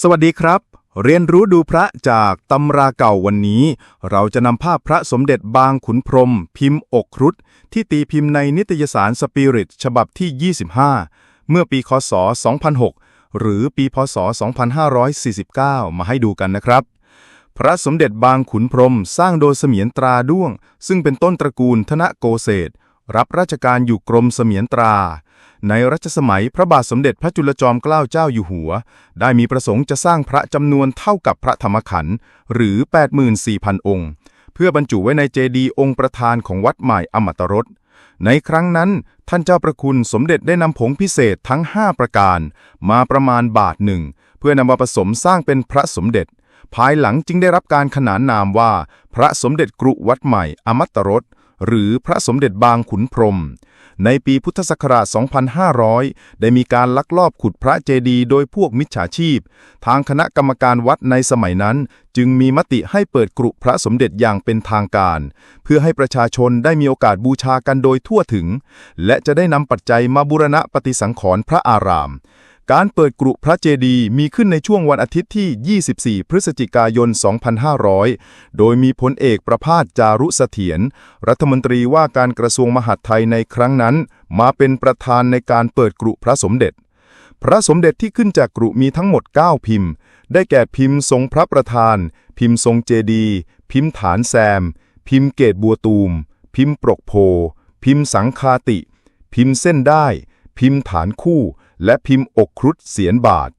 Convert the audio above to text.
สวัสดีครับ เรียนรู้ดูพระจากตำราเก่าวันนี้ เราจะนำภาพพระสมเด็จบางขุนพรม พิมพ์อกครุฑที่ตีพิมพ์ในนิตยสารสปิริตฉบับที่ 25 เมื่อปีคศ 2006 หรือปีพศ 2549 มาให้ดูกันนะครับ พระสมเด็จบางขุนพรมสร้างโดยเสมียนตราด้วง ซึ่งเป็นต้นตระกูลธนโกเศษรับราชการอยู่กรมเสมียนตรา ในรัชสมัยพระบาทสมเด็จพระจุลจอมเกล้าเจ้าอยู่หัว ได้มีประสงค์จะสร้างพระจำนวนเท่ากับพระธรรมขันธ์หรือ 84,000 องค์ เพื่อบรรจุไว้ในเจดีย์องค์ประธานของวัดใหม่อมตรสในครั้งนั้นท่านเจ้าประคุณสมเด็จได้นำผงพิเศษทั้ง 5 ประการ มาประมาณบาทหนึ่ง เพื่อนำมาผสมสร้างเป็นพระสมเด็จ ภายหลังจึงได้รับการขนานนามว่า พระสมเด็จกรุวัดใหม่อมตรส หรือพระสมเด็จบางขุนพรม ในปีพุทธศักราช 2500 ได้มีการลักลอบขุดพระเจดีย์โดยพวกมิจฉาชีพ ทางคณะกรรมการวัดในสมัยนั้น จึงมีมติให้เปิดกรุพระสมเด็จอย่างเป็นทางการ เพื่อให้ประชาชนได้มีโอกาสบูชากันโดยทั่วถึง และจะได้นำปัจจัยมาบูรณะปฏิสังขรณ์พระอาราม การเปิดกรุพระเจดีย์มีขึ้นในช่วงวันอาทิตย์ที่ 24 พฤศจิกายน 2500 โดยมีพลเอกประภาสจารุเสถียร รัฐมนตรีว่าการกระทรวงมหาดไทยในครั้งนั้น มาเป็นประธานในการเปิดกรุพระสมเด็จ พระสมเด็จที่ขึ้นจากกรุมีทั้งหมด 9 พิมพ์ ได้แก่พิมพ์ทรงพระประธาน พิมพ์ทรงเจดีย์พิมพ์ฐานแซม พิมพ์เกตบัวตูม พิมพ์ปรกโพ พิมพ์สังคาติ พิมพ์เส้นได้ พิมพ์ฐานคู่ และพิมพ์อกครุฑเสียนบาท